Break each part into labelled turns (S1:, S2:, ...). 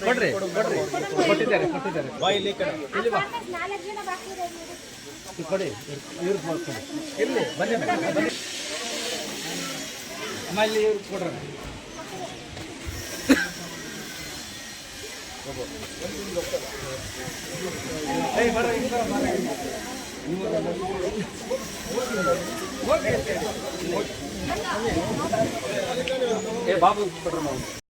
S1: ಕೊಡ್ರಿ ಕೊಡ್ರಿ. ಕೊಟ್ಟಿದ್ದಾರೆ ಕೊಟ್ಟಿದ್ದಾರೆ.
S2: ಬಾ ಇಲ್ಲಿ ಇರೋದು
S1: ಇದು ಕೊಡಿ ಇವ್ರು ಕೊಡಿ ಇಲ್ಲಿ ಬನ್ನಿ ಬನ್ನಿ. ಅಮ್ಮ ಇಲ್ಲಿ ಇವ್ರಿಗೆ ಕೊಡ್ರಿ. ಇಲ್ಲಿ ಬಾ. ಏ ಬಾಬು ಕೊಡ್ರಿ ನಾವು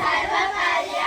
S1: ಸರ್ವಕಾರ್ಯ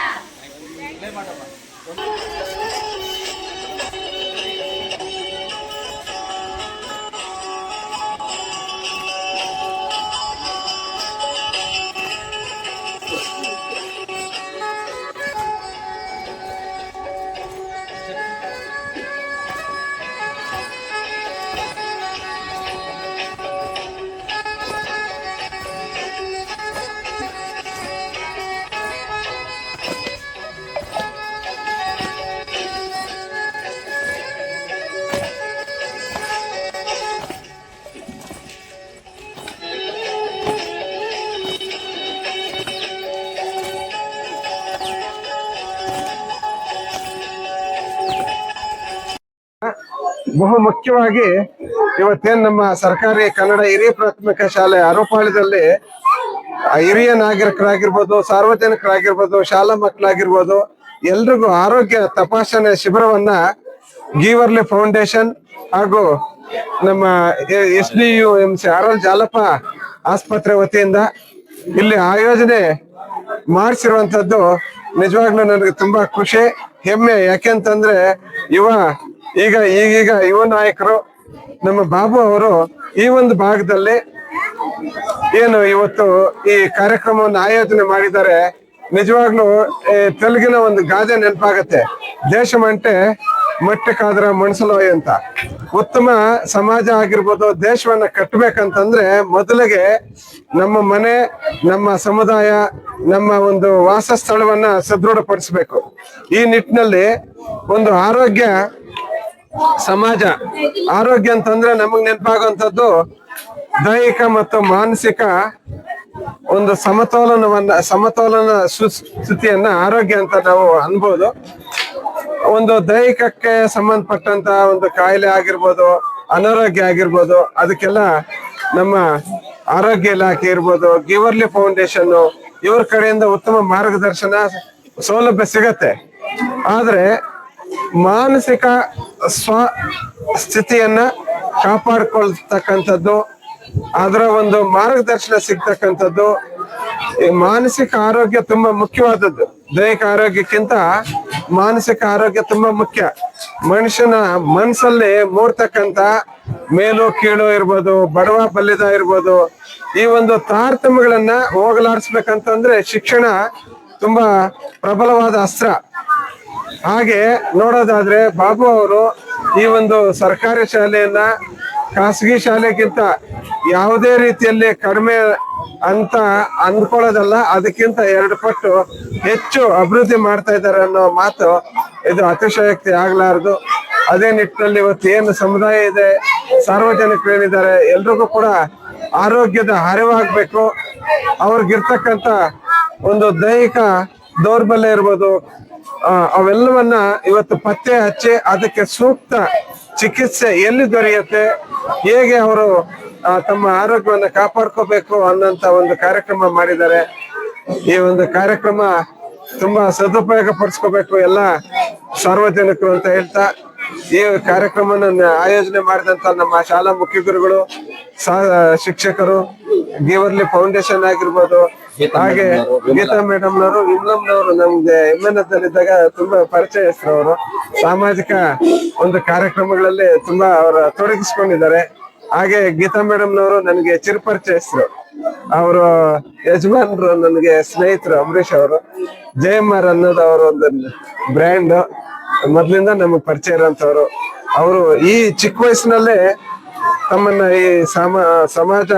S3: ಬಹು ಮುಖ್ಯವಾಗಿ ಇವತ್ತೇನ್ ನಮ್ಮ ಸರ್ಕಾರಿ ಕನ್ನಡ ಹಿರಿಯ ಪ್ರಾಥಮಿಕ ಶಾಲೆ ಆರೋಪಾಳ್ಯದಲ್ಲಿ ಆ ಹಿರಿಯ ನಾಗರಿಕರಾಗಿರ್ಬೋದು, ಸಾರ್ವಜನಿಕರಾಗಿರ್ಬೋದು, ಶಾಲಾ ಮಕ್ಕಳಾಗಿರ್ಬೋದು, ಎಲ್ರಿಗೂ ಆರೋಗ್ಯ ತಪಾಸಣೆ ಶಿಬಿರವನ್ನ ಗೀವರ್ಲಿ ಫೌಂಡೇಶನ್ ಹಾಗೂ ನಮ್ಮ S D U M C R L Jalappa ಆಸ್ಪತ್ರೆ ವತಿಯಿಂದ ಇಲ್ಲಿ ಆಯೋಜನೆ ಮಾಡಿಸಿರುವಂತದ್ದು ನಿಜವಾಗ್ಲೂ ನನಗೆ ತುಂಬಾ ಖುಷಿ, ಹೆಮ್ಮೆ. ಯಾಕೆಂತಂದ್ರೆ ಯುವ ಈಗ ಈಗೀಗ ಯುವ ನಾಯಕರು, ನಮ್ಮ ಬಾಬು ಅವರು ಈ ಒಂದು ಭಾಗದಲ್ಲಿ ಏನು ಇವತ್ತು ಈ ಕಾರ್ಯಕ್ರಮವನ್ನು ಆಯೋಜನೆ ಮಾಡಿದ್ದಾರೆ. ನಿಜವಾಗ್ಲೂ ತೆಲುಗಿನ ಒಂದು ಗಾದೆ ನೆನಪಾಗತ್ತೆ. ದೇಶ ಮಂಟೆ ಮಟ್ಟಕ್ಕಾದ್ರ ಮಣಸಲೋಯ್ ಅಂತ. ಉತ್ತಮ ಸಮಾಜ ಆಗಿರ್ಬೋದು, ದೇಶವನ್ನ ಕಟ್ಟಬೇಕಂತಂದ್ರೆ ಮೊದಲಿಗೆ ನಮ್ಮ ಮನೆ, ನಮ್ಮ ಸಮುದಾಯ, ನಮ್ಮ ಒಂದು ವಾಸಸ್ಥಳವನ್ನ ಸದೃಢಪಡಿಸಬೇಕು. ಈ ನಿಟ್ಟಿನಲ್ಲಿ ಒಂದು ಆರೋಗ್ಯ ಸಮಾಜ, ಆರೋಗ್ಯ ಅಂತಂದ್ರೆ ನಮಗ್ ನೆನಪಾಗುವಂಥದ್ದು ದೈಹಿಕ ಮತ್ತು ಮಾನಸಿಕ ಒಂದು ಸಮತೋಲನವನ್ನ, ಸಮತೋಲನ ಸುಸ್ಥಿತಿಯನ್ನ ಆರೋಗ್ಯ ಅಂತ ನಾವು ಅನ್ಬೋದು. ಒಂದು ದೈಹಿಕಕ್ಕೆ ಸಂಬಂಧಪಟ್ಟಂತ ಒಂದು ಕಾಯಿಲೆ ಆಗಿರ್ಬೋದು, ಅನಾರೋಗ್ಯ ಆಗಿರ್ಬೋದು, ಅದಕ್ಕೆಲ್ಲ ನಮ್ಮ ಆರೋಗ್ಯ ಇಲಾಖೆ ಇರ್ಬೋದು ಗಿವರ್ಲಿ ಫೌಂಡೇಶನ್ ಇವ್ರ ಕಡೆಯಿಂದ ಉತ್ತಮ ಮಾರ್ಗದರ್ಶನ ಸೌಲಭ್ಯ ಸಿಗತ್ತೆ. ಆದ್ರೆ ಮಾನಸಿಕ ಸ್ವ ಸ್ಥಿತಿಯನ್ನ ಕಾಪಾಡ್ಕೊಳ್ತಕ್ಕಂಥದ್ದು, ಅದರ ಒಂದು ಮಾರ್ಗದರ್ಶನ ಸಿಗ್ತಕ್ಕಂಥದ್ದು, ಈ ಮಾನಸಿಕ ಆರೋಗ್ಯ ತುಂಬಾ ಮುಖ್ಯವಾದದ್ದು. ದೈಹಿಕ ಆರೋಗ್ಯಕ್ಕಿಂತ ಮಾನಸಿಕ ಆರೋಗ್ಯ ತುಂಬಾ ಮುಖ್ಯ. ಮನುಷ್ಯನ ಮನಸ್ಸಲ್ಲಿ ಮೂರ್ತಕ್ಕಂತ ಮೇಲು ಕೀಳು ಇರ್ಬೋದು, ಬಡವ ಬಲ್ಲಿದ ಇರ್ಬೋದು, ಈ ಒಂದು ತಾರತಮ್ಯಗಳನ್ನ ಹೋಗಲಾಡಿಸ್ಬೇಕಂತಂದ್ರೆ ಶಿಕ್ಷಣ ತುಂಬಾ ಪ್ರಬಲವಾದ ಅಸ್ತ್ರ. ಹಾಗೆ ನೋಡೋದಾದ್ರೆ ಬಾಬು ಅವರು ಈ ಒಂದು ಸರ್ಕಾರಿ ಶಾಲೆಯನ್ನ ಖಾಸಗಿ ಶಾಲೆಗಿಂತ ಯಾವುದೇ ರೀತಿಯಲ್ಲಿ ಕಡಿಮೆ ಅಂತ ಅಂದ್ಕೊಳ್ಳೋದಲ್ಲ, ಅದಕ್ಕಿಂತ ಎರಡು ಪಟ್ಟು ಹೆಚ್ಚು ಅಭಿವೃದ್ಧಿ ಮಾಡ್ತಾ ಇದ್ದಾರೆ ಅನ್ನೋ ಮಾತು ಇದು ಅತಿಶಯಕ್ತಿ ಆಗ್ಲಾರ್ದು. ಅದೇ ನಿಟ್ಟಿನಲ್ಲಿ ಇವತ್ತು ಏನು ಸಮುದಾಯ ಇದೆ, ಸಾರ್ವಜನಿಕರು ಏನಿದ್ದಾರೆ, ಎಲ್ರಿಗೂ ಕೂಡ ಆರೋಗ್ಯದ ಅರಿವಾಗಬೇಕು. ಅವ್ರಿಗಿರ್ತಕ್ಕಂಥ ಒಂದು ದೈಹಿಕ ದೌರ್ಬಲ್ಯ ಇರ್ಬೋದು ಅವೆಲ್ಲವನ್ನ ಇವತ್ತು ಪತ್ತೆ ಹಚ್ಚಿ ಅದಕ್ಕೆ ಸೂಕ್ತ ಚಿಕಿತ್ಸೆ ಎಲ್ಲಿ ದೊರೆಯುತ್ತೆ? ಹೇಗೆ ಅವರು ತಮ್ಮ ಆರೋಗ್ಯವನ್ನು ಕಾಪಾಡ್ಕೋಬೇಕು ಅನ್ನೋಂಥ ಒಂದು ಕಾರ್ಯಕ್ರಮ ಮಾಡಿದ್ದಾರೆ. ಈ ಒಂದು ಕಾರ್ಯಕ್ರಮ ತುಂಬಾ ಸದುಪಯೋಗ ಪಡಿಸ್ಕೋಬೇಕು ಎಲ್ಲ ಸಾರ್ವಜನಿಕರು ಅಂತ ಹೇಳ್ತಾ, ಈ ಕಾರ್ಯಕ್ರಮನ ಆಯೋಜನೆ ಮಾಡಿದಂತ ನಮ್ಮ ಶಾಲಾ ಮುಖ್ಯ ಗುರುಗಳು ಸಾ- ಶಿಕ್ಷಕರು, ಗೀವರ್ಲಿ ಫೌಂಡೇಶನ್ ಆಗಿರ್ಬೋದು ಹಾಗೆ ಗೀತಾ ಮೇಡಮ್ ನವರು ನಮಗೆ ನಮ್ಗೆ ಎಂ ಎನ್ ಇದ್ದಾಗ ತುಂಬಾ ಪರಿಚಯಸ್ಥರು ಅವರು. ಸಾಮಾಜಿಕ ಒಂದು ಕಾರ್ಯಕ್ರಮಗಳಲ್ಲಿ ತುಂಬಾ ಅವರ ತೊಡಗಿಸ್ಕೊಂಡಿದ್ದಾರೆ. ಹಾಗೆ ಗೀತಾ ಮೇಡಮ್ನವರು ನನಗೆ ಚಿರಪರಿಚಯಸ್ಥರು ಅವರು ಯಜಮಾನ್ರು ನನಗೆ ಸ್ನೇಹಿತರು ಅಂಬರೀಷ್ ಅವರು. ಜಯಮ್ಮರ್ ಅನ್ನೋದು ಅವರ ಒಂದು ಬ್ರ್ಯಾಂಡ್. ಮೊದ್ಲಿಂದ ನಮಗ್ ಪರಿಚಯ ಇರೋಂಥವ್ರು ಅವರು ಈ ಚಿಕ್ಕ ವಯಸ್ಸಿನಲ್ಲೇ ತಮ್ಮನ್ನ ಈ ಸಮ ಸಮಾಜ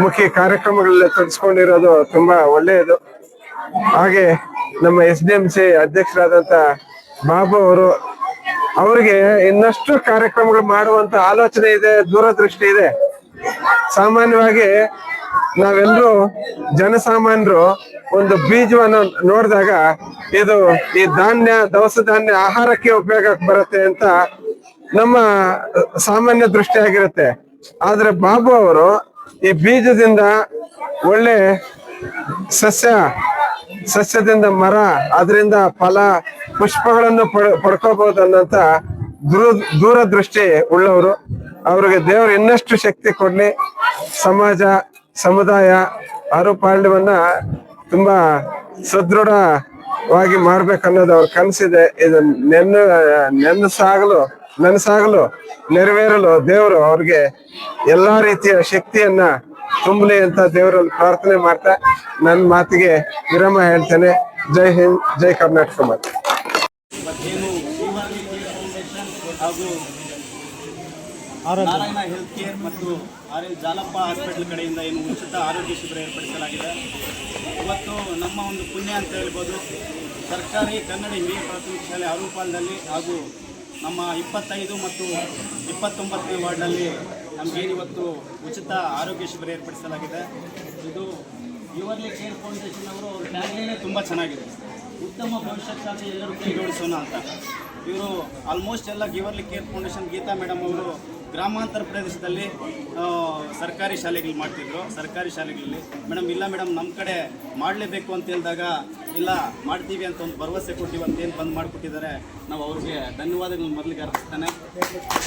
S3: ಮುಖಿ ಕಾರ್ಯಕ್ರಮಗಳಲ್ಲಿ ತೊಡಸ್ಕೊಂಡಿರೋದು ತುಂಬಾ ಒಳ್ಳೆಯದು. ಹಾಗೆ ನಮ್ಮ ಎಸ್ ಡಿ ಎಂ ಸಿ ಅಧ್ಯಕ್ಷರಾದಂತ ಬಾಬು ಅವರು ಅವರಿಗೆ ಇನ್ನಷ್ಟು ಕಾರ್ಯಕ್ರಮಗಳು ಮಾಡುವಂತ ಆಲೋಚನೆ ಇದೆ, ದೂರದೃಷ್ಟಿ ಇದೆ. ಸಾಮಾನ್ಯವಾಗಿ ನಾವೆಲ್ಲರೂ ಜನಸಾಮಾನ್ಯರು ಒಂದು ಬೀಜವನ್ನು ನೋಡಿದಾಗ ಇದು ಈ ಧಾನ್ಯ, ದವಸ ಧಾನ್ಯ ಆಹಾರಕ್ಕೆ ಉಪಯೋಗಕ್ಕೆ ಬರುತ್ತೆ ಅಂತ ನಮ್ಮ ಸಾಮಾನ್ಯ ದೃಷ್ಟಿ ಆಗಿರುತ್ತೆ ಆದ್ರೆ ಬಾಬು ಅವರು ಈ ಬೀಜದಿಂದ ಒಳ್ಳೆ ಸಸ್ಯ, ಸಸ್ಯದಿಂದ ಮರ, ಅದರಿಂದ ಫಲ, ಪುಷ್ಪಗಳನ್ನು ಪಡ್ ಪಡ್ಕೋಬಹುದು ಅನ್ನೋಂತ ದೂರ, ದೂರದೃಷ್ಟಿ ಉಳ್ಳವರು. ಅವ್ರಿಗೆ ದೇವರು ಇನ್ನಷ್ಟು ಶಕ್ತಿ ಕೊಡ್ಲಿ. ಸಮಾಜ, ಸಮುದಾಯ ಅರುಪಾಳ್ಯವನ್ನ ತುಂಬಾ ಸದೃಢವಾಗಿ ಮಾಡ್ಬೇಕನ್ನೋದು ಅವ್ರ ಕನಸಿದೆ. ಇದು ನೆನ್ನ ನೆನಸಾಗಲು ನನಸಾಗಲು ನೆರವೇರಲು ದೇವರು ಅವ್ರಿಗೆ ಎಲ್ಲಾ ರೀತಿಯ ಶಕ್ತಿಯನ್ನ ತುಂಬಲಿ ಅಂತ ದೇವರಲ್ಲಿ ಪ್ರಾರ್ಥನೆ ಮಾಡ್ತಾ ನನ್ನ ಮಾತಿಗೆ ವಿರಾಮ ಹೇಳ್ತೇನೆ. ಜೈ ಹಿಂದ್ ಜೈ ಕರ್ನಾಟಕ ಮಾತೆ.
S4: ಹಾಗೂ ನಾರಾಯಣ ಹೆಲ್ತ್ ಕೇರ್ ಮತ್ತು ಆರ್ ಎಲ್ ಜಾಲಪ್ಪ ಹಾಸ್ಪಿಟಲ್ ಕಡೆಯಿಂದ ಏನು ಉಚಿತ ಆರೋಗ್ಯ ಶಿಬಿರ ಏರ್ಪಡಿಸಲಾಗಿದೆ. ಇವತ್ತು ನಮ್ಮ ಒಂದು ಪುಣ್ಯ ಅಂತ ಹೇಳ್ಬೋದು. ಸರ್ಕಾರಿ ಕನ್ನಡ ಹಿರಿಯ ಪ್ರಾಥಮಿಕ ಶಾಲೆ ಅರುಪಾಲದಲ್ಲಿ ಹಾಗೂ ನಮ್ಮ ಇಪ್ಪತ್ತೈದು ಮತ್ತು ಇಪ್ಪತ್ತೊಂಬತ್ತನೇ ವಾರ್ಡ್ನಲ್ಲಿ ನಮಗೇನಿವತ್ತು ಉಚಿತ ಆರೋಗ್ಯ ಶಿಬಿರ ಏರ್ಪಡಿಸಲಾಗಿದೆ. ಇದು ಯುವರ್ಲಿ ಕೇರ್ ಫೌಂಡೇಶನ್ ಅವರು ಅವ್ರ ಟ್ಯಾಗ್ಲೈನೇ ತುಂಬ ಚೆನ್ನಾಗಿದೆ. ಉತ್ತಮ ಭವಿಷ್ಯಕ್ಕಾಗಿ ಎಲ್ಲರೂ ಕೈ ಜೋಡಿಸೋಣ ಅಂತ. ಇವರು ಆಲ್ಮೋಸ್ಟ್ ಎಲ್ಲ Giverly care foundation Geetha madam ಅವರು ಗ್ರಾಮಾಂತರ ಪ್ರದೇಶದಲ್ಲಿ ಸರ್ಕಾರಿ ಶಾಲೆಗಳು ಮಾಡ್ತಿದ್ರು. ಸರ್ಕಾರಿ ಶಾಲೆಗಳಲ್ಲಿ, ಮೇಡಮ್, ಇಲ್ಲ ಮೇಡಮ್ ನಮ್ಮ ಕಡೆ ಮಾಡಲೇಬೇಕು ಅಂತ ಹೇಳಿದಾಗ, ಇಲ್ಲ, ಮಾಡ್ತೀವಿ ಅಂತ ಒಂದು ಭರವಸೆ ಕೊಟ್ಟಿವಿ ಅಂತ ಏನು ಬಂದ್ ಮಾಡಿಕೊಟ್ಟಿದ್ದಾರೆ, ನಾವು ಅವ್ರಿಗೆ ಧನ್ಯವಾದಗಳು ಮೊದಲಿಗೆ ಅರ್ಪಿಸ್ತಾನೆ.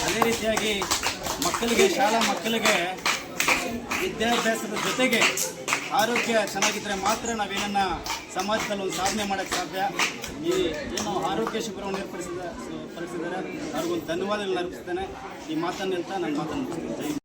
S4: ಅದೇ ರೀತಿಯಾಗಿ ಮಕ್ಕಳಿಗೆ, ಶಾಲಾ ಮಕ್ಕಳಿಗೆ ವಿದ್ಯಾಭ್ಯಾಸದ ಜೊತೆಗೆ ಆರೋಗ್ಯ ಚೆನ್ನಾಗಿದ್ದರೆ ಮಾತ್ರ ನಾವೇನನ್ನ ಸಮಾಜದಲ್ಲಿ ಒಂದು ಸಾಧನೆ ಮಾಡೋಕ್ಕೆ ಸಾಧ್ಯ. ಈ ಏನು ಆರೋಗ್ಯ ಶಿಬಿರವನ್ನು ಏರ್ಪಡಿಸಿದ ಪಡಿಸಿದ್ದಾರೆ ಅವ್ರಿಗೊಂದು ಧನ್ಯವಾದಗಳನ್ನ ಅರ್ಪಿಸ್ತೇನೆ. ಈ ಮಾತನ್ನು ಹೇಳ್ತಾ ನನ್ನ ಮಾತನ್ನು.